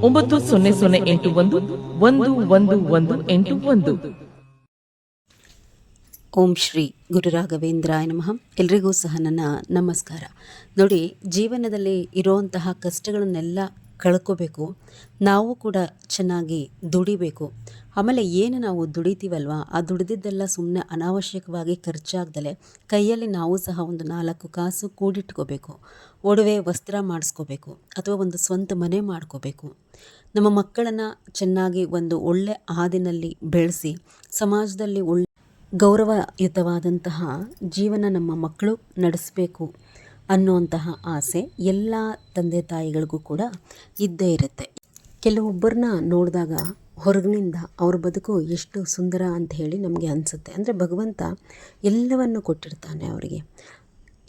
ಒಂಬತ್ತು ಸೊನ್ನೆ ಸೊನ್ನೆ ಎಂಟು ಒಂದು ಒಂದು ಒಂದು ಒಂದು ಎಂಟು ಒಂದು. ಓಂ ಶ್ರೀ ಗುರು ರಾಘವೇಂದ್ರಾಯ ನಮಃ. ಎಲ್ರಿಗೂ ಸಹ ನನ್ನ ನಮಸ್ಕಾರ. ನೋಡಿ, ಜೀವನದಲ್ಲಿ ಇರುವಂತಹ ಕಷ್ಟಗಳನ್ನೆಲ್ಲ ಕಳ್ಕೋಬೇಕು. ನಾವು ಕೂಡ ಚೆನ್ನಾಗಿ ದುಡಿಬೇಕು. ಆಮೇಲೆ ಏನು ನಾವು ದುಡಿತೀವಲ್ವ? ಆ ದುಡಿದಿದ್ದೆಲ್ಲ ಸುಮ್ಮನೆ ಅನಾವಶ್ಯಕವಾಗಿ ಖರ್ಚಾಗ್ದಲೆ ಕೈಯಲ್ಲಿ ನಾವು ಸಹ ಒಂದು ನಾಲ್ಕು ಕಾಸು ಕೂಡಿಟ್ಕೋಬೇಕು. ಒಡವೆ, ವಸ್ತ್ರ ಮಾಡಿಸ್ಕೋಬೇಕು ಅಥವಾ ಒಂದು ಸ್ವಂತ ಮನೆ ಮಾಡ್ಕೋಬೇಕು. ನಮ್ಮ ಮಕ್ಕಳನ್ನು ಚೆನ್ನಾಗಿ ಒಂದು ಒಳ್ಳೆ ಹಾದಿನಲ್ಲಿ ಬೆಳೆಸಿ ಸಮಾಜದಲ್ಲಿ ಒಳ್ಳೆ ಗೌರವಯುತವಾದಂತಹ ಜೀವನ ನಮ್ಮ ಮಕ್ಕಳು ನಡೆಸಬೇಕು. ಅನ್ನುವಂತಹ ಆಸೆ ಎಲ್ಲ ತಂದೆ ತಾಯಿಗಳಿಗೂ ಕೂಡ ಇದ್ದೇ ಇರುತ್ತೆ. ಕೆಲವೊಬ್ಬರನ್ನ ನೋಡಿದಾಗ ಹೊರಗಿನಿಂದ ಅವ್ರ ಬದುಕು ಎಷ್ಟು ಸುಂದರ ಅಂತ ಹೇಳಿ ನಮಗೆ ಅನಿಸುತ್ತೆ. ಅಂದರೆ ಭಗವಂತ ಎಲ್ಲವನ್ನು ಕೊಟ್ಟಿರ್ತಾನೆ ಅವರಿಗೆ.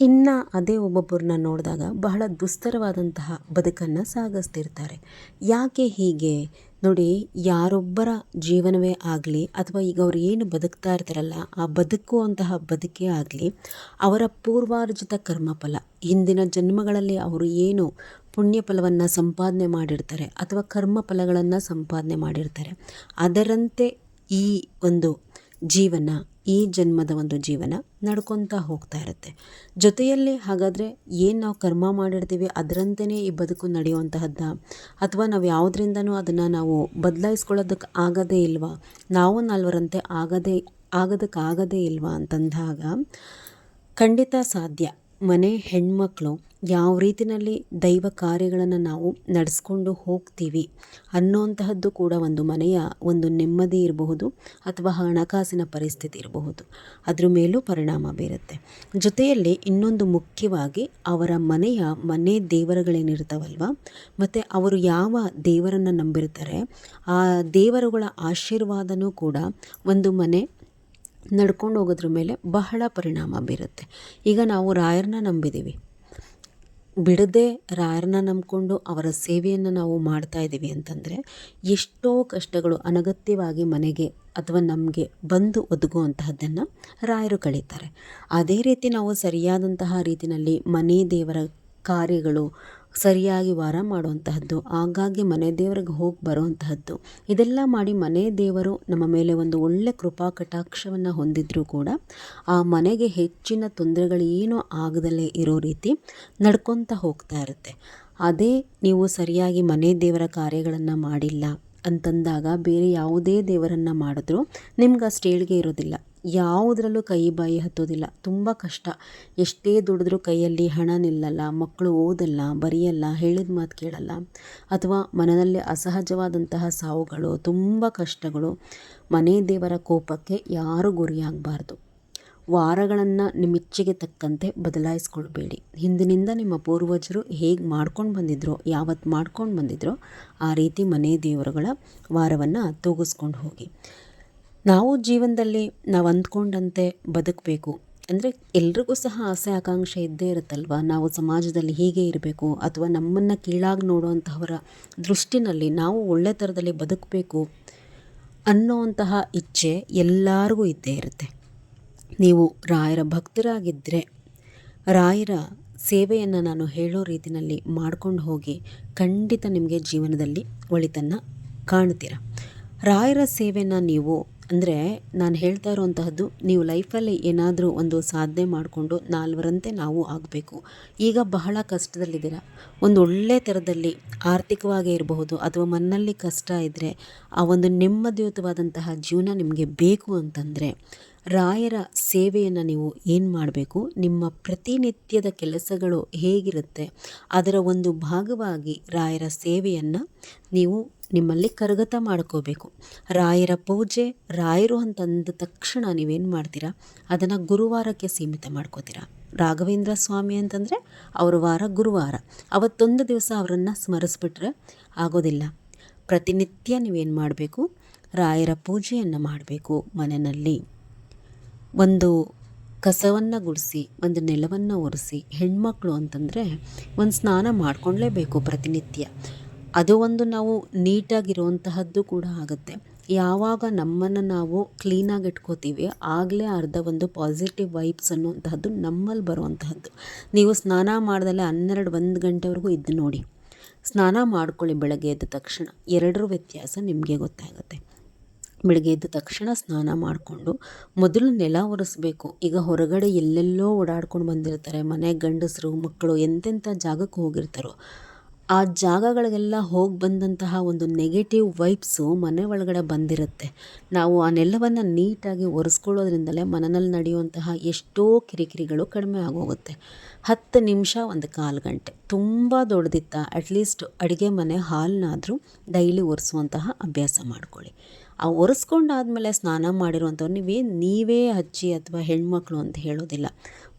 ಇನ್ನು ಅದೇ ಒಬ್ಬೊಬ್ಬರನ್ನ ನೋಡಿದಾಗ ಬಹಳ ದುಸ್ತರವಾದಂತಹ ಬದುಕನ್ನು ಸಾಗಿಸ್ತಿರ್ತಾರೆ. ಯಾಕೆ ಹೀಗೆ? ನೋಡಿ, ಯಾರೊಬ್ಬರ ಜೀವನವೇ ಆಗಲಿ ಅಥವಾ ಈಗ ಅವ್ರು ಏನು ಬದುಕ್ತಾ ಇರ್ತಾರಲ್ಲ, ಆ ಬದುಕುವಂತಹ ಬದುಕೇ ಆಗಲಿ, ಅವರ ಪೂರ್ವಾರ್ಜಿತ ಕರ್ಮಫಲ, ಹಿಂದಿನ ಜನ್ಮಗಳಲ್ಲಿ ಅವರು ಏನು ಪುಣ್ಯ ಫಲವನ್ನು ಸಂಪಾದನೆ ಮಾಡಿರ್ತಾರೆ ಅಥವಾ ಕರ್ಮ ಫಲಗಳನ್ನು ಸಂಪಾದನೆ ಮಾಡಿರ್ತಾರೆ, ಅದರಂತೆ ಈ ಒಂದು ಜೀವನ ಈ ಜನ್ಮದ ಒಂದು ಜೀವನ ನಡ್ಕೊತಾ ಹೋಗ್ತಾ ಇರುತ್ತೆ. ಜೊತೆಯಲ್ಲಿ ಹಾಗಾದರೆ ಏನು ನಾವು ಕರ್ಮ ಮಾಡಿರ್ತೀವಿ ಅದರಂತೆಯೇ ಈ ಬದುಕು ನಡೆಯುವಂತಹದ್ದ? ಅಥವಾ ನಾವು ಯಾವುದರಿಂದನೂ ಅದನ್ನು ನಾವು ಬದಲಾಯಿಸ್ಕೊಳ್ಳೋದಕ್ಕೆ ಆಗದೇ ಇಲ್ವಾ? ನಾವು ನಾಲ್ವರಂತೆ ಆಗದೇ, ಆಗೋದಕ್ಕಾಗದೇ ಇಲ್ವಾ ಅಂತಂದಾಗ ಖಂಡಿತ ಸಾಧ್ಯ. ಮನೆ ಹೆಣ್ಮಕ್ಳು ಯಾವ ರೀತಿಯಲ್ಲಿ ದೈವ ಕಾರ್ಯಗಳನ್ನು ನಾವು ನಡೆಸ್ಕೊಂಡು ಹೋಗ್ತೀವಿ ಅನ್ನೋಂತಹದ್ದು ಕೂಡ ಒಂದು ಮನೆಯ ಒಂದು ನೆಮ್ಮದಿ ಇರಬಹುದು ಅಥವಾ ಹಣಕಾಸಿನ ಪರಿಸ್ಥಿತಿ ಇರಬಹುದು. ಅದ್ರ ಮೇಲೂ ಪರಿಣಾಮ ಬೀರುತ್ತೆ. ಜೊತೆಯಲ್ಲಿ ಇನ್ನೊಂದು ಮುಖ್ಯವಾಗಿ ಅವರ ಮನೆಯ ಮನೆ ದೇವರುಗಳೇನಿರ್ತಾವಲ್ವ ಮತ್ತು ಅವರು ಯಾವ ದೇವರನ್ನು ನಂಬಿರ್ತಾರೆ, ಆ ದೇವರುಗಳ ಆಶೀರ್ವಾದನೂ ಕೂಡ ಒಂದು ಮನೆ ನಡ್ಕೊಂಡು ಹೋಗೋದ್ರ ಮೇಲೆ ಬಹಳ ಪರಿಣಾಮ ಬೀರುತ್ತೆ. ಈಗ ನಾವು ರಾಯರನ್ನ ನಂಬಿದ್ದೀವಿ ಬಿಡದೆ ರಾಯರನ್ನ ನಂಬಿಕೊಂಡು ಅವರ ಸೇವೆಯನ್ನು ನಾವು ಮಾಡ್ತಾ ಇದ್ದೀವಿ ಅಂತಂದರೆ ಎಷ್ಟೋ ಕಷ್ಟಗಳು ಅನಗತ್ಯವಾಗಿ ಮನೆಗೆ ಅಥವಾ ನಮಗೆ ಬಂದು ಒದಗುವಂತಹದ್ದನ್ನು ರಾಯರು ಕಳೀತಾರೆ. ಅದೇ ರೀತಿ ನಾವು ಸರಿಯಾದಂತಹ ರೀತಿಯಲ್ಲಿ ಮನೆ ದೇವರ ಕಾರ್ಯಗಳು ಸರಿಯಾಗಿ ವಾರ ಮಾಡುವಂತಹದ್ದು. ಆಗಾಗ್ಗೆ ಮನೆ ದೇವರಿಗೆ ಹೋಗಿ ಬರುವಂತಹದ್ದು. ಇದೆಲ್ಲ ಮಾಡಿ ಮನೆ ದೇವರು ನಮ್ಮ ಮೇಲೆ ಒಂದು ಒಳ್ಳೆ ಕೃಪಾ ಕಟಾಕ್ಷವನ್ನು ಹೊಂದಿದ್ರೂ ಕೂಡ ಆ ಮನೆಗೆ ಹೆಚ್ಚಿನ ತೊಂದರೆಗಳೇನೂ ಆಗದಲ್ಲೇ ಇರೋ ರೀತಿ ನಡ್ಕೊತ ಹೋಗ್ತಾ ಇರುತ್ತೆ. ಅದೇ ನೀವು ಸರಿಯಾಗಿ ಮನೆ ದೇವರ ಕಾರ್ಯಗಳನ್ನು ಮಾಡಿಲ್ಲ ಅಂತಂದಾಗ ಬೇರೆ ಯಾವುದೇ ದೇವರನ್ನು ಮಾಡಿದ್ರೂ ನಿಮ್ಗೆ ಅಷ್ಟು ಏಳಿಗೆ ಇರೋದಿಲ್ಲ. ಯಾವುದರಲ್ಲೂ ಕೈ ಬಾಯಿ ಹತ್ತೋದಿಲ್ಲ. ತುಂಬ ಕಷ್ಟ. ಎಷ್ಟೇ ದುಡಿದ್ರೂ ಕೈಯಲ್ಲಿ ಹಣ ನಿಲ್ಲಲ್ಲ, ಮಕ್ಕಳು ಓದಲ್ಲ, ಬರೆಯಲ್ಲ, ಹೇಳಿದ ಮಾತು ಕೇಳಲ್ಲ. ಅಥವಾ ಮನದಲ್ಲಿ ಅಸಹಜವಾದಂತಹ ಸಾವುಗಳು, ತುಂಬ ಕಷ್ಟಗಳು. ಮನೆ ದೇವರ ಕೋಪಕ್ಕೆ ಯಾರೂ ಗುರಿಯಾಗಬಾರ್ದು. ವಾರಗಳನ್ನು ನಿಮ್ಮ ಇಚ್ಛೆಗೆ ತಕ್ಕಂತೆ ಬದಲಾಯಿಸ್ಕೊಳ್ಬೇಡಿ. ಹಿಂದಿನಿಂದ ನಿಮ್ಮ ಪೂರ್ವಜರು ಹೇಗೆ ಮಾಡ್ಕೊಂಡು ಬಂದಿದ್ರೋ ಯಾವತ್ತು ಮಾಡ್ಕೊಂಡು ಬಂದಿದ್ರೋ, ಆ ರೀತಿ ಮನೆ ದೇವರುಗಳ ವಾರವನ್ನು ತೂಗಿಸ್ಕೊಂಡು ಹೋಗಿ. ನಾವು ಜೀವನದಲ್ಲಿ ನಾವು ಅಂದ್ಕೊಂಡಂತೆ ಬದುಕಬೇಕು. ಅಂದರೆ ಎಲ್ರಿಗೂ ಸಹ ಆಸೆ ಆಕಾಂಕ್ಷೆ ಇದ್ದೇ ಇರುತ್ತಲ್ವ? ನಾವು ಸಮಾಜದಲ್ಲಿ ಹೀಗೆ ಇರಬೇಕು ಅಥವಾ ನಮ್ಮನ್ನು ಕೀಳಾಗಿ ನೋಡುವಂತಹವರ ದೃಷ್ಟಿನಲ್ಲಿ ನಾವು ಒಳ್ಳೆ ಥರದಲ್ಲಿ ಬದುಕಬೇಕು ಅನ್ನೋವಂತಹ ಇಚ್ಛೆ ಎಲ್ಲರಿಗೂ ಇದ್ದೇ ಇರುತ್ತೆ. ನೀವು ರಾಯರ ಭಕ್ತರಾಗಿದ್ದರೆ ರಾಯರ ಸೇವೆಯನ್ನು ನಾನು ಹೇಳೋ ರೀತಿಯಲ್ಲಿ ಮಾಡ್ಕೊಂಡು ಹೋಗಿ ಖಂಡಿತ ನಿಮಗೆ ಜೀವನದಲ್ಲಿ ಒಳಿತನ್ನು ಕಾಣ್ತೀರ. ರಾಯರ ಸೇವೆಯನ್ನು ನೀವು ಅಂದರೆ ನಾನು ಹೇಳ್ತಾ ಇರುವಂತಹದ್ದು, ನೀವು ಲೈಫಲ್ಲಿ ಏನಾದರೂ ಒಂದು ಸಾಧನೆ ಮಾಡಿಕೊಂಡು ನಾಲ್ವರಂತೆ ನಾವು ಆಗಬೇಕು. ಈಗ ಬಹಳ ಕಷ್ಟದಲ್ಲಿದ್ದೀರ. ಒಂದು ಒಳ್ಳೆ ಥರದಲ್ಲಿ ಆರ್ಥಿಕವಾಗಿ ಇರಬಹುದು, ಅಥವಾ ಮನ್ನಲ್ಲಿ ಕಷ್ಟ ಇದ್ದರೆ ಆ ಒಂದು ನೆಮ್ಮದಿಯುತವಾದಂತಹ ಜೀವನ ನಿಮಗೆ ಬೇಕು ಅಂತಂದರೆ, ರಾಯರ ಸೇವೆಯನ್ನು ನೀವು ಏನು ಮಾಡಬೇಕು? ನಿಮ್ಮ ಪ್ರತಿನಿತ್ಯದ ಕೆಲಸಗಳು ಹೇಗಿರುತ್ತೆ? ಅದರ ಒಂದು ಭಾಗವಾಗಿ ರಾಯರ ಸೇವೆಯನ್ನು ನೀವು ನಿಮ್ಮಲ್ಲಿ ಕರಗತ ಮಾಡ್ಕೋಬೇಕು. ರಾಯರ ಪೂಜೆ, ರಾಯರು ಅಂತಂದ ತಕ್ಷಣ ನೀವೇನು ಮಾಡ್ತೀರಾ? ಅದನ್ನು ಗುರುವಾರಕ್ಕೆ ಸೀಮಿತ ಮಾಡ್ಕೋತೀರಾ? ರಾಘವೇಂದ್ರ ಸ್ವಾಮಿ ಅಂತಂದರೆ ಅವರ ವಾರ ಗುರುವಾರ. ಅವತ್ತೊಂದು ದಿವಸ ಅವರನ್ನು ಸ್ಮರಿಸ್ಬಿಟ್ರೆ ಆಗೋದಿಲ್ಲ. ಪ್ರತಿನಿತ್ಯ ನೀವೇನು ಮಾಡಬೇಕು? ರಾಯರ ಪೂಜೆಯನ್ನು ಮಾಡಬೇಕು ಮನೆಯಲ್ಲಿ. ಒಂದು ಕಸವನ್ನು ಗುಡಿಸಿ, ಒಂದು ನೆಲವನ್ನು ಒರೆಸಿ, ಹೆಣ್ಮಕ್ಳು ಅಂತಂದರೆ ಒಂದು ಸ್ನಾನ ಮಾಡ್ಕೊಳ್ಲೇಬೇಕು ಪ್ರತಿನಿತ್ಯ. ಅದು ಒಂದು ನಾವು ನೀಟಾಗಿರುವಂತಹದ್ದು ಕೂಡ ಆಗುತ್ತೆ. ಯಾವಾಗ ನಮ್ಮನ್ನು ನಾವು ಕ್ಲೀನಾಗಿ ಇಟ್ಕೋತೀವಿ, ಆಗಲೇ ಅರ್ಧ ಒಂದು ಪಾಸಿಟಿವ್ ವೈಬ್ಸ್ ಅನ್ನುವಂತಹದ್ದು ನಮ್ಮಲ್ಲಿ ಬರುವಂತಹದ್ದು. ನೀವು ಸ್ನಾನ ಮಾಡ್ದಲೆ ಹನ್ನೆರಡು ಒಂದು ಗಂಟೆವರೆಗೂ ಇದ್ದು ನೋಡಿ. ಸ್ನಾನ ಮಾಡ್ಕೊಳ್ಳಿ ಬೆಳಗ್ಗೆ ಎದ್ದ ತಕ್ಷಣ. ಎರಡರ ವ್ಯತ್ಯಾಸ ನಿಮಗೆ ಗೊತ್ತಾಗುತ್ತೆ. ಬೆಳಗ್ಗೆ ಎದ್ದ ತಕ್ಷಣ ಸ್ನಾನ ಮಾಡಿಕೊಂಡು ಮೊದಲು ನೆಲ ಒರೆಸ್ಬೇಕು. ಈಗ ಹೊರಗಡೆ ಎಲ್ಲೆಲ್ಲೋ ಓಡಾಡ್ಕೊಂಡು ಬಂದಿರ್ತಾರೆ. ಮನೆ ಗಂಡಸರು, ಮಕ್ಕಳು, ಎಂತೆಂಥ ಜಾಗಕ್ಕೆ ಹೋಗಿರ್ತಾರೋ ಆ ಜಾಗಗಳಿಗೆಲ್ಲ ಹೋಗಿ ಬಂದಂತಹ ಒಂದು ನೆಗೆಟಿವ್ ವೈಬ್ಸು ಮನೆ ಒಳಗಡೆ ಬಂದಿರುತ್ತೆ. ನಾವು ಆ ನೆಲವನ್ನು ನೀಟಾಗಿ ಒರೆಸ್ಕೊಳ್ಳೋದ್ರಿಂದಲೇ ಮನೆಯಲ್ಲಿ ನಡೆಯುವಂತಹ ಎಷ್ಟೋ ಕಿರಿಕಿರಿಗಳು ಕಡಿಮೆ ಆಗೋಗುತ್ತೆ. ಹತ್ತು ನಿಮಿಷ ಒಂದು ಕಾಲು ಗಂಟೆ. ತುಂಬ ದೊಡ್ಡದಿತ್ತ. ಅಟ್ಲೀಸ್ಟ್ ಅಡುಗೆ ಮನೆ ಹಾಲನ್ನಾದರೂ ಡೈಲಿ ಒರೆಸುವಂತಹ ಅಭ್ಯಾಸ ಮಾಡ್ಕೊಳ್ಳಿ. ಆ ಒರೆಸ್ಕೊಂಡಾದ್ಮೇಲೆ ಸ್ನಾನ ಮಾಡಿರುವಂಥವ್ರು ನೀವೇ ನೀವೇ ಹಚ್ಚಿ ಅಥವಾ ಹೆಣ್ಮಕ್ಳು ಅಂತ ಹೇಳೋದಿಲ್ಲ.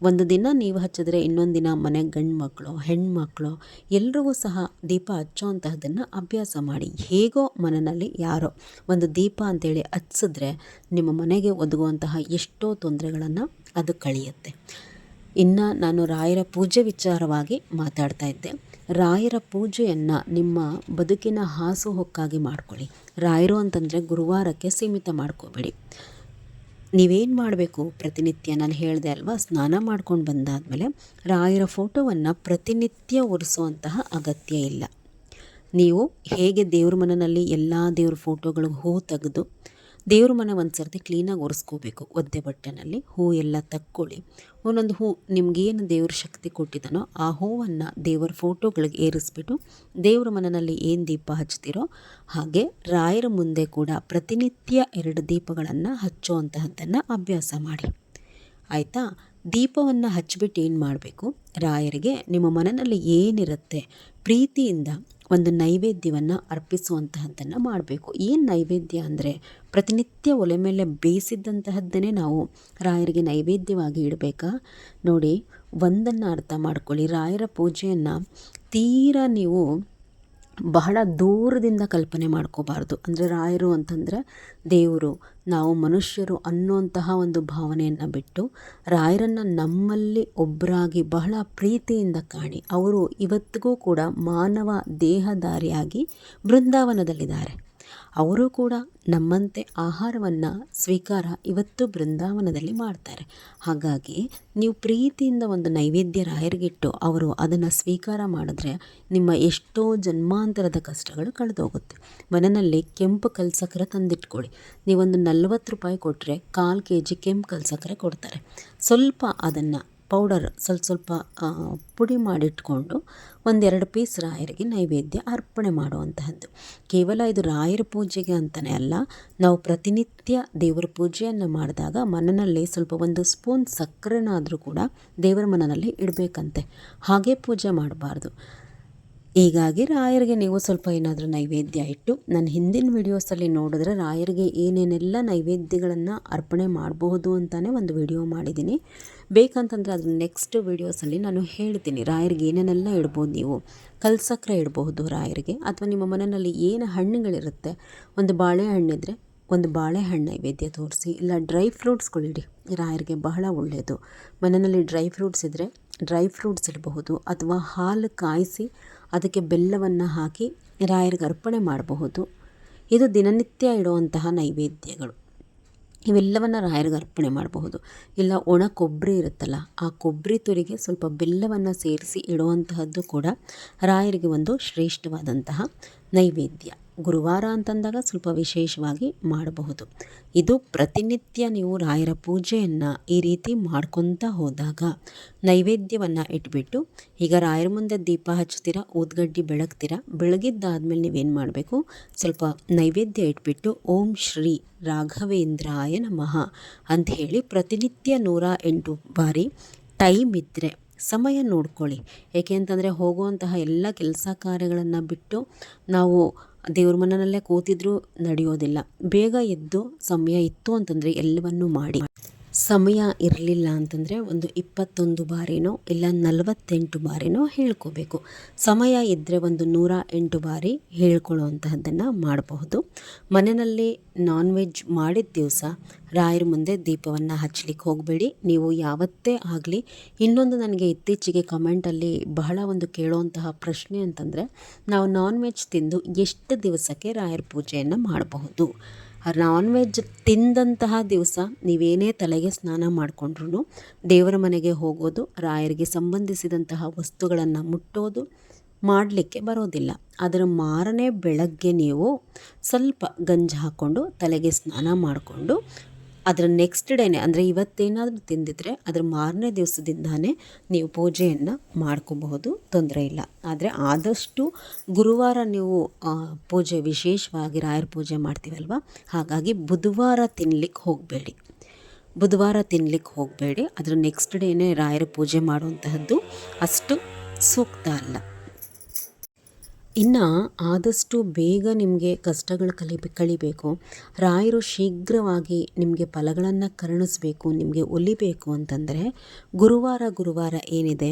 ಒಂದು ದಿನ ನೀವು ಹಚ್ಚಿದ್ರೆ ಇನ್ನೊಂದು ದಿನ ಮನೆ ಗಂಡು ಮಕ್ಕಳು ಹೆಣ್ಮಕ್ಳು ಎಲ್ರಿಗೂ ಸಹ ದೀಪ ಹಚ್ಚೋವಂತಹದ್ದನ್ನು ಅಭ್ಯಾಸ ಮಾಡಿ. ಹೇಗೋ ಮನೆಯಲ್ಲಿ ಯಾರೋ ಒಂದು ದೀಪ ಅಂತೇಳಿ ಹಚ್ಚಿದ್ರೆ ನಿಮ್ಮ ಮನೆಗೆ ಒದಗುವಂತಹ ಎಷ್ಟೋ ತೊಂದರೆಗಳನ್ನು ಅದು ಕಳೆಯುತ್ತೆ. ಇನ್ನು ನಾನು ರಾಯರ ಪೂಜೆ ವಿಚಾರವಾಗಿ ಮಾತಾಡ್ತಾ ಇದ್ದೆ. ರಾಯರ ಪೂಜೆಯನ್ನು ನಿಮ್ಮ ಬದುಕಿನ ಹಾಸು ಹೊಕ್ಕಾಗಿ ಮಾಡ್ಕೊಳ್ಳಿ. ರಾಯರು ಅಂತಂದರೆ ಗುರುವಾರಕ್ಕೆ ಸೀಮಿತ ಮಾಡ್ಕೋಬೇಡಿ. ನೀವೇನು ಮಾಡಬೇಕು? ಪ್ರತಿನಿತ್ಯ ನಾನು ಹೇಳಿದೆ ಅಲ್ವಾ? ಸ್ನಾನ ಮಾಡ್ಕೊಂಡು ಬಂದಾದಮೇಲೆ ರಾಯರ ಫೋಟೋವನ್ನು ಪ್ರತಿನಿತ್ಯ ಒರೆಸುವಂತಹ ಅಗತ್ಯ ಇಲ್ಲ. ನೀವು ಹೇಗೆ ದೇವ್ರ ಮನನಲ್ಲಿ ಎಲ್ಲ ದೇವ್ರ ಫೋಟೋಗಳು ಹೂ ತೆಗೆದು ದೇವ್ರ ಮನೆ ಒಂದು ಸರ್ತಿ ಕ್ಲೀನಾಗಿ ಒರೆಸ್ಕೋಬೇಕು ಒದ್ದೆ ಬಟ್ಟೆನಲ್ಲಿ. ಹೂ ಎಲ್ಲ ತಕ್ಕೊಳ್ಳಿ. ಒಂದೊಂದು ಹೂ ನಿಮ್ಗೇನು ದೇವ್ರ ಶಕ್ತಿ ಕೊಟ್ಟಿದ್ದಾನೋ ಆ ಹೂವನ್ನು ದೇವರ ಫೋಟೋಗಳಿಗೆ ಏರಿಸ್ಬಿಟ್ಟು ದೇವ್ರ ಮನೆಯಲ್ಲಿ ಏನು ದೀಪ ಹಚ್ತಿರೋ ಹಾಗೆ ರಾಯರ ಮುಂದೆ ಕೂಡ ಪ್ರತಿನಿತ್ಯ ಎರಡು ದೀಪಗಳನ್ನು ಹಚ್ಚುವಂತಹದ್ದನ್ನು ಅಭ್ಯಾಸ ಮಾಡಿ. ಆಯಿತಾ? ದೀಪವನ್ನು ಹಚ್ಚಿಬಿಟ್ಟು ಏನು ಮಾಡಬೇಕು? ರಾಯರಿಗೆ ನಿಮ್ಮ ಮನನಲ್ಲಿ ಏನಿರುತ್ತೆ? ಪ್ರೀತಿಯಿಂದ ಒಂದು ನೈವೇದ್ಯವನ್ನು ಅರ್ಪಿಸುವಂತಹದ್ದನ್ನು ಮಾಡಬೇಕು. ಏನು ನೈವೇದ್ಯ ಅಂದರೆ ಪ್ರತಿನಿತ್ಯ ಒಲೆ ಮೇಲೆ ಬೇಯಿಸಿದ್ದಂತಹದ್ದನ್ನೇ ನಾವು ರಾಯರಿಗೆ ನೈವೇದ್ಯವಾಗಿ ಇಡಬೇಕಾ? ನೋಡಿ, ಒಂದನ್ನು ಅರ್ಥ ಮಾಡ್ಕೊಳ್ಳಿ. ರಾಯರ ಪೂಜೆಯನ್ನು ತೀರಾ ನೀವು ಬಹಳ ದೂರದಿಂದ ಕಲ್ಪನೆ ಮಾಡ್ಕೋಬಾರ್ದು. ಅಂದರೆ ರಾಯರು ಅಂತಂದರೆ ದೇವರು, ನಾವು ಮನುಷ್ಯರು ಅನ್ನುವಂತಹ ಒಂದು ಭಾವನೆಯನ್ನು ಬಿಟ್ಟು ರಾಯರನ್ನು ನಮ್ಮಲ್ಲಿ ಒಬ್ಬರಾಗಿ ಬಹಳ ಪ್ರೀತಿಯಿಂದ ಕಾಣಿ. ಅವರು ಇವತ್ತಿಗೂ ಕೂಡ ಮಾನವ ದೇಹಧಾರಿಯಾಗಿ ಬೃಂದಾವನದಲ್ಲಿದ್ದಾರೆ. ಅವರು ಕೂಡ ನಮ್ಮಂತೆ ಆಹಾರವನ್ನು ಸ್ವೀಕಾರ ಇವತ್ತು ಬೃಂದಾವನದಲ್ಲಿ ಮಾಡ್ತಾರೆ. ಹಾಗಾಗಿ ನೀವು ಪ್ರೀತಿಯಿಂದ ಒಂದು ನೈವೇದ್ಯ ರಾಯರಿಗಿಟ್ಟು ಅವರು ಅದನ್ನು ಸ್ವೀಕಾರ ಮಾಡಿದ್ರೆ ನಿಮ್ಮ ಎಷ್ಟೋ ಜನ್ಮಾಂತರದ ಕಷ್ಟಗಳು ಕಳೆದೋಗುತ್ತೆ. ಮನೆಯಲ್ಲಿ ಕೆಂಪು ಕಲ್ಸಕ್ಕರೆ ತಂದಿಟ್ಕೊಳ್ಳಿ. ನೀವೊಂದು ನಲ್ವತ್ತು ರೂಪಾಯಿ ಕೊಟ್ಟರೆ ಕಾಲು ಕೆ ಜಿ ಕೆಂಪು ಕಲ್ಸಕ್ಕರೆ ಕೊಡ್ತಾರೆ. ಸ್ವಲ್ಪ ಅದನ್ನು ಪೌಡರ್ ಸ್ವಲ್ಪ ಸ್ವಲ್ಪ ಪುಡಿ ಮಾಡಿಟ್ಕೊಂಡು ಒಂದೆರಡು ಪೀಸ್ ರಾಯರಿಗೆ ನೈವೇದ್ಯ ಅರ್ಪಣೆ ಮಾಡುವಂತಹದ್ದು. ಕೇವಲ ಇದು ರಾಯರ ಪೂಜೆಗೆ ಅಂತಲೇ ಅಲ್ಲ, ನಾವು ಪ್ರತಿನಿತ್ಯ ದೇವರ ಪೂಜೆಯನ್ನು ಮಾಡಿದಾಗ ಮನನಲ್ಲೇ ಸ್ವಲ್ಪ ಒಂದು ಸ್ಪೂನ್ ಸಕ್ಕರೆನಾದರೂ ಕೂಡ ದೇವರ ಮನನಲ್ಲಿ ಇಡಬೇಕಂತೆ. ಹಾಗೆ ಪೂಜೆ ಮಾಡಬಾರ್ದು. ಹೀಗಾಗಿ ರಾಯರಿಗೆ ನೀವು ಸ್ವಲ್ಪ ಏನಾದರೂ ನೈವೇದ್ಯ ಇಟ್ಟು ನಾನು ಹಿಂದಿನ ವೀಡಿಯೋಸಲ್ಲಿ ನೋಡಿದ್ರೆ ರಾಯರಿಗೆ ಏನೇನೆಲ್ಲ ನೈವೇದ್ಯಗಳನ್ನು ಅರ್ಪಣೆ ಮಾಡಬಹುದು ಅಂತಲೇ ಒಂದು ವಿಡಿಯೋ ಮಾಡಿದ್ದೀನಿ. ಬೇಕಂತಂದರೆ ಅದ್ರ ನೆಕ್ಸ್ಟ್ ವೀಡಿಯೋಸಲ್ಲಿ ನಾನು ಹೇಳ್ತೀನಿ ರಾಯರಿಗೆ ಏನೇನೆಲ್ಲ ಇಡ್ಬೋದು ನೀವು. ಕಲ್ಸಕ್ರೆ ಇಡಬಹುದು ರಾಯರಿಗೆ, ಅಥವಾ ನಿಮ್ಮ ಮನೆಯಲ್ಲಿ ಏನು ಹಣ್ಣುಗಳಿರುತ್ತೆ, ಒಂದು ಬಾಳೆಹಣ್ಣಿದ್ರೆ ಒಂದು ಬಾಳೆಹಣ್ಣು ನೈವೇದ್ಯ ತೋರಿಸಿ, ಇಲ್ಲ ಡ್ರೈ ಫ್ರೂಟ್ಸ್ಗಳಿಡಿ ರಾಯರಿಗೆ ಬಹಳ ಒಳ್ಳೆಯದು ಮನೆಯಲ್ಲಿ ಡ್ರೈ ಫ್ರೂಟ್ಸ್ ಇದ್ದರೆ ಡ್ರೈ ಫ್ರೂಟ್ಸ್ ಇರಬಹುದು ಅಥವಾ ಹಾಲು ಕಾಯಿಸಿ ಅದಕ್ಕೆ ಬೆಲ್ಲವನ್ನು ಹಾಕಿ ರಾಯರಿಗೆ ಅರ್ಪಣೆ ಮಾಡಬಹುದು. ಇದು ದಿನನಿತ್ಯ ಇಡುವಂತಹ ನೈವೇದ್ಯಗಳು. ಇವೆಲ್ಲವನ್ನು ರಾಯರಿಗೆ ಅರ್ಪಣೆ ಮಾಡಬಹುದು. ಇಲ್ಲ, ಒಣ ಕೊಬ್ಬರಿ ಇರುತ್ತಲ್ಲ, ಆ ಕೊಬ್ಬರಿ ತುರಿಗೆ ಸ್ವಲ್ಪ ಬೆಲ್ಲವನ್ನು ಸೇರಿಸಿ ಇಡುವಂತಹದ್ದು ಕೂಡ ರಾಯರಿಗೆ ಒಂದು ಶ್ರೇಷ್ಠವಾದಂತಹ ನೈವೇದ್ಯ. ಗುರುವಾರ ಅಂತಂದಾಗ ಸ್ವಲ್ಪ ವಿಶೇಷವಾಗಿ ಮಾಡಬಹುದು. ಇದು ಪ್ರತಿನಿತ್ಯ ನೀವು ರಾಯರ ಪೂಜೆಯನ್ನು ಈ ರೀತಿ ಮಾಡ್ಕೊತಾ ಹೋದಾಗ ನೈವೇದ್ಯವನ್ನು ಇಟ್ಬಿಟ್ಟು, ಈಗ ರಾಯರ ಮುಂದೆ ದೀಪ ಹಚ್ತೀರ ಊದ್ಗಡ್ಡಿ ಬೆಳಗ್ತೀರ, ಬೆಳಗಿದ್ದಾದ್ಮೇಲೆ ನೀವೇನು ಮಾಡಬೇಕು? ಸ್ವಲ್ಪ ನೈವೇದ್ಯ ಇಟ್ಬಿಟ್ಟು, ಓಂ ಶ್ರೀ ರಾಘವೇಂದ್ರಾಯ ನಮಃ ಅಂತ ಹೇಳಿ ಪ್ರತಿನಿತ್ಯ ನೂರ ಎಂಟು ಬಾರಿ ಟೈಮ್ ಇದ್ದರೆ ಸಮಯ ನೋಡ್ಕೊಳ್ಳಿ. ಏಕೆ ಅಂತಂದರೆ ಹೋಗುವಂತಹ ಎಲ್ಲ ಕೆಲಸ ಕಾರ್ಯಗಳನ್ನು ಬಿಟ್ಟು ನಾವು ದೇವ್ರ ಮನೆಯಲ್ಲೇ ಕೂತಿದ್ರು ನಡೆಯೋದಿಲ್ಲ. ಬೇಗ ಎದ್ದು ಸಮಯ ಇತ್ತು ಅಂತಂದರೆ ಎಲ್ಲವನ್ನೂ ಮಾಡಿ. ಸಮಯ ಇರಲಿಲ್ಲ ಅಂತಂದರೆ ಒಂದು ಇಪ್ಪತ್ತೊಂದು ಬಾರಿನೋ ಇಲ್ಲ ನಲವತ್ತೆಂಟು ಬಾರಿನೋ ಹೇಳ್ಕೋಬೇಕು. ಸಮಯ ಇದ್ದರೆ ಒಂದು ನೂರ ಎಂಟು ಬಾರಿ ಹೇಳ್ಕೊಳ್ಳುವಂತಹದ್ದನ್ನು ಮಾಡಬಹುದು. ಮನೆಯಲ್ಲಿ ನಾನ್ ವೆಜ್ ಮಾಡಿದ ದಿವಸ ರಾಯರ ಮುಂದೆ ದೀಪವನ್ನು ಹಚ್ಚಲಿಕ್ಕೆ ಹೋಗಬೇಡಿ. ನೀವು ಯಾವತ್ತೇ ಆಗಲಿ, ಇನ್ನೊಂದು ನನಗೆ ಇತ್ತೀಚೆಗೆ ಕಮೆಂಟಲ್ಲಿ ಬಹಳ ಒಂದು ಕೇಳುವಂತಹ ಪ್ರಶ್ನೆ ಅಂತಂದರೆ, ನಾವು ನಾನ್ ವೆಜ್ ತಿಂದು ಎಷ್ಟು ದಿವಸಕ್ಕೆ ರಾಯರ ಪೂಜೆಯನ್ನು ಮಾಡಬಹುದು? ನಾನ್ ವೆಜ್ ತಿಂದಂತಹ ದಿವಸ ನೀವೇನೇ ತಲೆಗೆ ಸ್ನಾನ ಮಾಡಿಕೊಂಡ್ರು ದೇವರ ಮನೆಗೆ ಹೋಗೋದು, ರಾಯರಿಗೆ ಸಂಬಂಧಿಸಿದಂತಹ ವಸ್ತುಗಳನ್ನು ಮುಟ್ಟೋದು ಮಾಡಲಿಕ್ಕೆ ಬರೋದಿಲ್ಲ. ಅದರ ಮಾರನೇ ಬೆಳಗ್ಗೆ ನೀವು ಸ್ವಲ್ಪ ಗಂಜಿ ಹಾಕ್ಕೊಂಡು ತಲೆಗೆ ಸ್ನಾನ ಮಾಡಿಕೊಂಡು ಅದರ ನೆಕ್ಸ್ಟ್ ಡೇನೆ ಅಂದರೆ ಇವತ್ತೇನಾದರೂ ತಿಂದಿದ್ರೆ ಅದರ ಮಾರನೇ ದಿವಸದಿಂದಾನೇ ನೀವು ಪೂಜೆಯನ್ನು ಮಾಡ್ಕೋಬಹುದು, ತೊಂದರೆ ಇಲ್ಲ. ಆದರೆ ಆದಷ್ಟು ಗುರುವಾರ ನೀವು ಪೂಜೆ ವಿಶೇಷವಾಗಿ ರಾಯರ ಪೂಜೆ ಮಾಡ್ತೀವಲ್ವ? ಹಾಗಾಗಿ ಬುಧವಾರ ತಿನ್ಲಿಕ್ಕೆ ಹೋಗಬೇಡಿ. ಬುಧವಾರ ತಿನ್ಲಿಕ್ಕೆ ಹೋಗಬೇಡಿ. ಅದರ ನೆಕ್ಸ್ಟ್ ಡೇನೇ ರಾಯರ ಪೂಜೆ ಮಾಡುವಂತಹದ್ದು ಅಷ್ಟು ಸೂಕ್ತ ಅಲ್ಲ. ಇನ್ನು ಆದಷ್ಟು ಬೇಗ ನಿಮಗೆ ಕಷ್ಟಗಳು ಕಲಿ ಕಳಿಬೇಕು ರಾಯರು ಶೀಘ್ರವಾಗಿ ನಿಮಗೆ ಫಲಗಳನ್ನು ಕರುಣಿಸಬೇಕು, ನಿಮಗೆ ಒಲಿಬೇಕು ಅಂತಂದರೆ ಗುರುವಾರ ಗುರುವಾರ ಏನಿದೆ,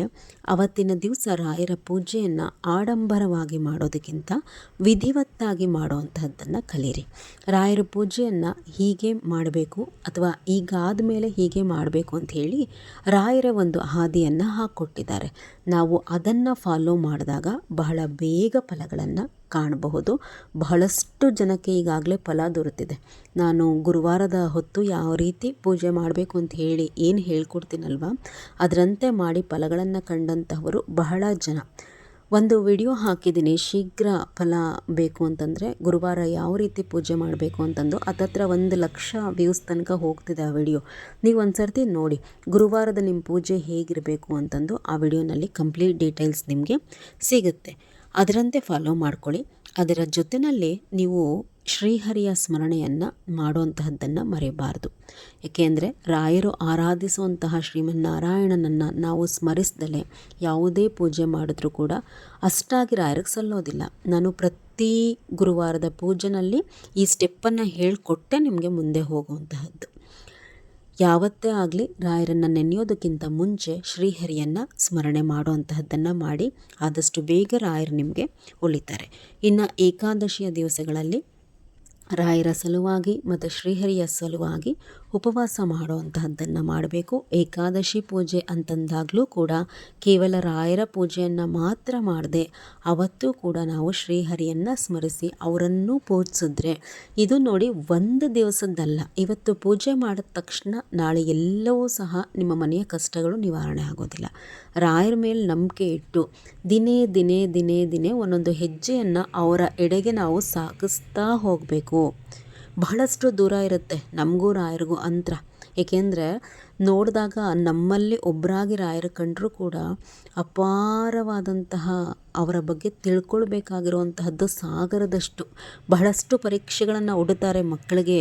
ಅವತ್ತಿನ ದಿವಸ ರಾಯರ ಪೂಜೆಯನ್ನು ಆಡಂಬರವಾಗಿ ಮಾಡೋದಕ್ಕಿಂತ ವಿಧಿವತ್ತಾಗಿ ಮಾಡುವಂತಹದ್ದನ್ನು ಕಲೀರಿ. ರಾಯರ ಪೂಜೆಯನ್ನು ಹೀಗೆ ಮಾಡಬೇಕು ಅಥವಾ ಈಗಾದ ಮೇಲೆ ಹೀಗೆ ಮಾಡಬೇಕು ಅಂತ ಹೇಳಿ ರಾಯರ ಒಂದು ಹಾದಿಯನ್ನು ಹಾಕ್ಕೊಟ್ಟಿದ್ದಾರೆ ನಾವು ಅದನ್ನು ಫಾಲೋ ಮಾಡಿದಾಗ ಬಹಳ ಬೇಗ ಫಲಗಳನ್ನು ಕಾಣಬಹುದು. ಬಹಳಷ್ಟು ಜನಕ್ಕೆ ಈಗಾಗಲೇ ಫಲ ದೊರೆತಿದೆ. ನಾನು ಗುರುವಾರದ ಹೊತ್ತು ಯಾವ ರೀತಿ ಪೂಜೆ ಮಾಡಬೇಕು ಅಂತ ಹೇಳಿ ಏನು ಹೇಳ್ಕೊಡ್ತೀನಲ್ವ? ಅದರಂತೆ ಮಾಡಿ ಫಲಗಳನ್ನು ಕಂಡಂತಹವರು ಬಹಳ ಜನ. ಒಂದು ವಿಡಿಯೋ ಹಾಕಿದ್ದೀನಿ. ಶೀಘ್ರ ಫಲ ಬೇಕು ಅಂತಂದರೆ ಗುರುವಾರ ಯಾವ ರೀತಿ ಪೂಜೆ ಮಾಡಬೇಕು ಅಂತಂದು ಹತ್ತತ್ರ ಒಂದು ಲಕ್ಷ ವ್ಯೂಸ್ ತನಕ ಹೋಗ್ತಿದೆ ಆ ವಿಡಿಯೋ. ನೀವು ಒಂದು ಸರ್ತಿ ನೋಡಿ. ಗುರುವಾರದ ನಿಮ್ಮ ಪೂಜೆ ಹೇಗಿರಬೇಕು ಅಂತಂದು ಆ ವಿಡಿಯೋನಲ್ಲಿ ಕಂಪ್ಲೀಟ್ ಡೀಟೇಲ್ಸ್ ನಿಮಗೆ ಸಿಗುತ್ತೆ. ಅದರಂತೆ ಫಾಲೋ ಮಾಡ್ಕೊಳ್ಳಿ. ಅದರ ಜೊತೆಯಲ್ಲಿ ನೀವು ಶ್ರೀಹರಿಯ ಸ್ಮರಣೆಯನ್ನು ಮಾಡುವಂತಹದ್ದನ್ನು ಮರೆಯಬಾರದು. ಏಕೆಂದರೆ ರಾಯರು ಆರಾಧಿಸುವಂತಹ ಶ್ರೀಮನ್ನಾರಾಯಣನನ್ನು ನಾವು ಸ್ಮರಿಸ್ದಲೇ ಯಾವುದೇ ಪೂಜೆ ಮಾಡಿದ್ರೂ ಕೂಡ ಅಷ್ಟಾಗಿ ರಾಯರಿಗೆ ಸಲ್ಲೋದಿಲ್ಲ. ನಾನು ಪ್ರತಿ ಗುರುವಾರದ ಪೂಜೆನಲ್ಲಿ ಈ ಸ್ಟೆಪ್ಪನ್ನು ಹೇಳಿಕೊಟ್ಟೆ ನಿಮಗೆ ಮುಂದೆ ಹೋಗುವಂತಹದ್ದು. ಯಾವತ್ತೇ ಆಗಲಿ ರಾಯರನ್ನು ನೆನೆಯೋದಕ್ಕಿಂತ ಮುಂಚೆ ಶ್ರೀಹರಿಯನ್ನು ಸ್ಮರಣೆ ಮಾಡುವಂತಹದ್ದನ್ನು ಮಾಡಿ ಆದಷ್ಟು ಬೇಗ ರಾಯರು ನಿಮಗೆ ಉಳಿತಾರೆ. ಇನ್ನು ಏಕಾದಶಿಯ ದಿವಸಗಳಲ್ಲಿ ರಾಯರ ಸಲುವಾಗಿ ಮತ್ತು ಶ್ರೀಹರಿಯ ಸಲುವಾಗಿ ಉಪವಾಸ ಮಾಡುವಂತಹದ್ದನ್ನು ಮಾಡಬೇಕು. ಏಕಾದಶಿ ಪೂಜೆ ಅಂತಂದಾಗಲೂ ಕೂಡ ಕೇವಲ ರಾಯರ ಪೂಜೆಯನ್ನು ಮಾತ್ರ ಮಾಡದೆ. ಅವತ್ತು ಕೂಡ ನಾವು ಶ್ರೀಹರಿಯನ್ನು ಸ್ಮರಿಸಿ ಅವರನ್ನು ಪೂಜಿಸಿದ್ರೆ. ಇದು ನೋಡಿ ಒಂದು ದಿವಸದ್ದಲ್ಲ. ಇವತ್ತು ಪೂಜೆ ಮಾಡಿದ ತಕ್ಷಣ ನಾಳೆ ಎಲ್ಲವೂ ಸಹ ನಿಮ್ಮ ಮನೆಯ ಕಷ್ಟಗಳು ನಿವಾರಣೆ ಆಗೋದಿಲ್ಲ. ರಾಯರ ಮೇಲೆ ನಂಬಿಕೆ ಇಟ್ಟು ದಿನೇ ದಿನೇ ದಿನೇ ದಿನೇ ಒಂದೊಂದು ಹೆಜ್ಜೆಯನ್ನು ಅವರ ಎಡೆಗೆ ನಾವು ಸಾಗಿಸ್ತಾ ಹೋಗಬೇಕು. ಬಹಳಷ್ಟು ದೂರ ಇರುತ್ತೆ. ನಮಗೂ ರಾಯರಿಗೂ ಅಂತರ. ಏಕೆಂದರೆ ನೋಡಿದಾಗ ನಮ್ಮಲ್ಲಿ ಒಬ್ಬರಾಗಿ ರಾಯರ ಕಂಡರೂ ಕೂಡ ಅಪಾರವಾದಂತಹ ಅವರ ಬಗ್ಗೆ ತಿಳ್ಕೊಳ್ಬೇಕಾಗಿರುವಂತಹದ್ದು ಸಾಗರದಷ್ಟು. ಬಹಳಷ್ಟು ಪರೀಕ್ಷೆಗಳನ್ನು ಒಡ್ಡುತ್ತಾರೆ ಮಕ್ಕಳಿಗೆ.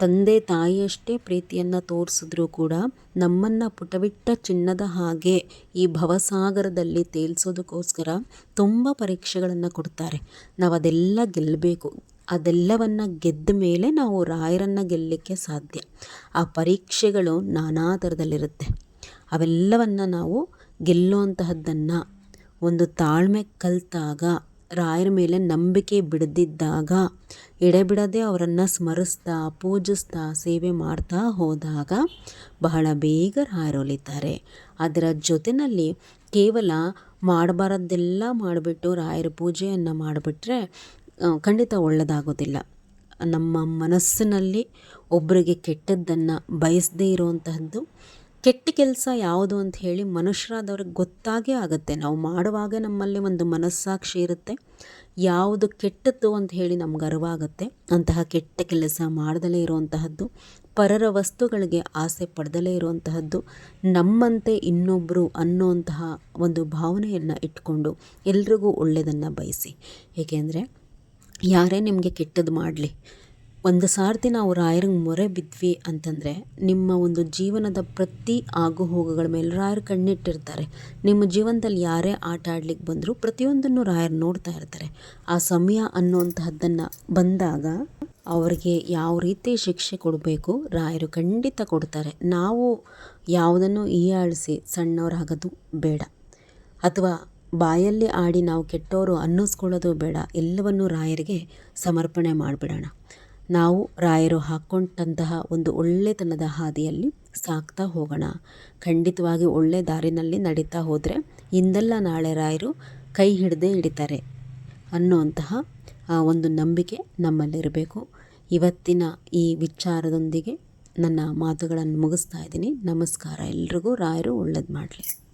ತಂದೆ ತಾಯಿಯಷ್ಟೇ ಪ್ರೀತಿಯನ್ನು ತೋರಿಸಿದ್ರೂ ಕೂಡ ನಮ್ಮನ್ನು ಪುಟವಿಟ್ಟ ಚಿನ್ನದ ಹಾಗೆ ಈ ಭವಸಾಗರದಲ್ಲಿ ತೇಲ್ಸೋದಕ್ಕೋಸ್ಕರ ತುಂಬ ಪರೀಕ್ಷೆಗಳನ್ನು ಕೊಡ್ತಾರೆ. ನಾವು ಅದೆಲ್ಲ ಗೆಲ್ಲಬೇಕು ಅದೆಲ್ಲವನ್ನು ಗೆದ್ದ ಮೇಲೆ ನಾವು ರಾಯರನ್ನು ಗೆಲ್ಲಲಿಕ್ಕೆ ಸಾಧ್ಯ. ಆ ಪರೀಕ್ಷೆಗಳು ನಾನಾ ಥರದಲ್ಲಿರುತ್ತೆ ಅವೆಲ್ಲವನ್ನು ನಾವು ಗೆಲ್ಲುವಂತಹದ್ದನ್ನು ಒಂದು ತಾಳ್ಮೆ ಕಲಿತಾಗ, ರಾಯರ ಮೇಲೆ ನಂಬಿಕೆ ಬಿಡದಿದ್ದಾಗ, ಎಡೆಬಿಡದೆ ಅವರನ್ನು ಸ್ಮರಿಸ್ತಾ, ಪೂಜಿಸ್ತಾ, ಸೇವೆ ಮಾಡ್ತಾ ಹೋದಾಗ ಬಹಳ ಬೇಗ ರಾಯರೊಲಿತಾರೆ ಅದರ ಜೊತೆಯಲ್ಲಿ ಕೇವಲ ಮಾಡಬಾರದ್ದೆಲ್ಲ ಮಾಡಿಬಿಟ್ಟು ರಾಯರ ಪೂಜೆಯನ್ನು ಮಾಡಿಬಿಟ್ರೆ ಖಂಡಿತ ಒಳ್ಳೆಯದಾಗೋದಿಲ್ಲ ನಮ್ಮ ಮನಸ್ಸಿನಲ್ಲಿ ಒಬ್ಬರಿಗೆ ಕೆಟ್ಟದ್ದನ್ನು ಬಯಸದೇ ಇರುವಂತಹದ್ದು ಕೆಟ್ಟ ಕೆಲಸ ಯಾವುದು ಅಂತ ಹೇಳಿ ಮನುಷ್ಯರಾದವ್ರಿಗೆ ಗೊತ್ತಾಗೇ ಆಗುತ್ತೆ. ನಾವು ಮಾಡುವಾಗ ನಮ್ಮಲ್ಲಿ ಒಂದು ಮನಸ್ಸಾಕ್ಷಿ ಇರುತ್ತೆ. ಯಾವುದು ಕೆಟ್ಟದ್ದು ಅಂತ ಹೇಳಿ ನಮ್ಗೆ ಅರಿವಾಗುತ್ತೆ. ಅಂತಹ ಕೆಟ್ಟ ಕೆಲಸ ಮಾಡದಲೇ ಇರುವಂತಹದ್ದು, ಪರರ ವಸ್ತುಗಳಿಗೆ ಆಸೆ ಪಡೆದಲೇ ಇರುವಂತಹದ್ದು, ನಮ್ಮಂತೆ ಇನ್ನೊಬ್ಬರು ಅನ್ನೋಂತಹ ಒಂದು ಭಾವನೆಯನ್ನು ಇಟ್ಕೊಂಡು ಎಲ್ರಿಗೂ ಒಳ್ಳೆಯದನ್ನು ಬಯಸಿ. ಏಕೆಂದರೆ ಯಾರೇ ನಿಮಗೆ ಕೆಟ್ಟದ್ದು ಮಾಡಲಿ. ಒಂದು ಸಾರ್ತಿ ನಾವು ರಾಯರಂಗೆ ಮೊರೆ ಬಿದ್ವಿ ಅಂತಂದರೆ ನಿಮ್ಮ ಒಂದು ಜೀವನದ ಪ್ರತಿ ಆಗು ಹೋಗುಗಳ ಮೇಲೆ ರಾಯರು ಕಣ್ಣಿಟ್ಟಿರ್ತಾರೆ. ನಿಮ್ಮ ಜೀವನದಲ್ಲಿ ಯಾರೇ ಆಟ ಆಡ್ಲಿಕ್ಕೆ ಬಂದರೂ ಪ್ರತಿಯೊಂದನ್ನು ರಾಯರು ನೋಡ್ತಾ ಇರ್ತಾರೆ. ಆ ಸಮಯ ಅನ್ನುವಂತಹದ್ದನ್ನು ಬಂದಾಗ ಅವರಿಗೆ ಯಾವ ರೀತಿ ಶಿಕ್ಷೆ ಕೊಡಬೇಕು ರಾಯರು ಖಂಡಿತ ಕೊಡ್ತಾರೆ. ನಾವು ಯಾವುದನ್ನು ಹೀಯಾಳಿಸಿ ಸಣ್ಣವರಾಗೋದು ಬೇಡ. ಅಥವಾ ಬಾಯಲ್ಲಿ ಆಡಿ ನಾವು ಕೆಟ್ಟವರು ಅನ್ನಿಸ್ಕೊಳ್ಳೋದು ಬೇಡ. ಎಲ್ಲವನ್ನು ರಾಯರಿಗೆ ಸಮರ್ಪಣೆ ಮಾಡಿಬಿಡೋಣ. ನಾವು ರಾಯರು ಹಾಕ್ಕೊಂಡಂತಹ ಒಂದು ಒಳ್ಳೆತನದ ಹಾದಿಯಲ್ಲಿ ಸಾಕ್ತಾ ಹೋಗೋಣ. ಖಂಡಿತವಾಗಿ ಒಳ್ಳೆ ದಾರಿನಲ್ಲಿ ನಡೀತಾ ಹೋದರೆ ಇಂದಲ್ಲ ನಾಳೆ ರಾಯರು ಕೈ ಹಿಡದೇ ಹಿಡಿತಾರೆ ಅನ್ನುವಂತಹ ಒಂದು ನಂಬಿಕೆ ನಮ್ಮಲ್ಲಿರಬೇಕು. ಇವತ್ತಿನ ಈ ವಿಚಾರದೊಂದಿಗೆ ನನ್ನ ಮಾತುಗಳನ್ನು ಮುಗಿಸ್ತಾ ಇದ್ದೀನಿ. ನಮಸ್ಕಾರ. ಎಲ್ರಿಗೂ ರಾಯರು ಒಳ್ಳೇದು ಮಾಡಲಿ.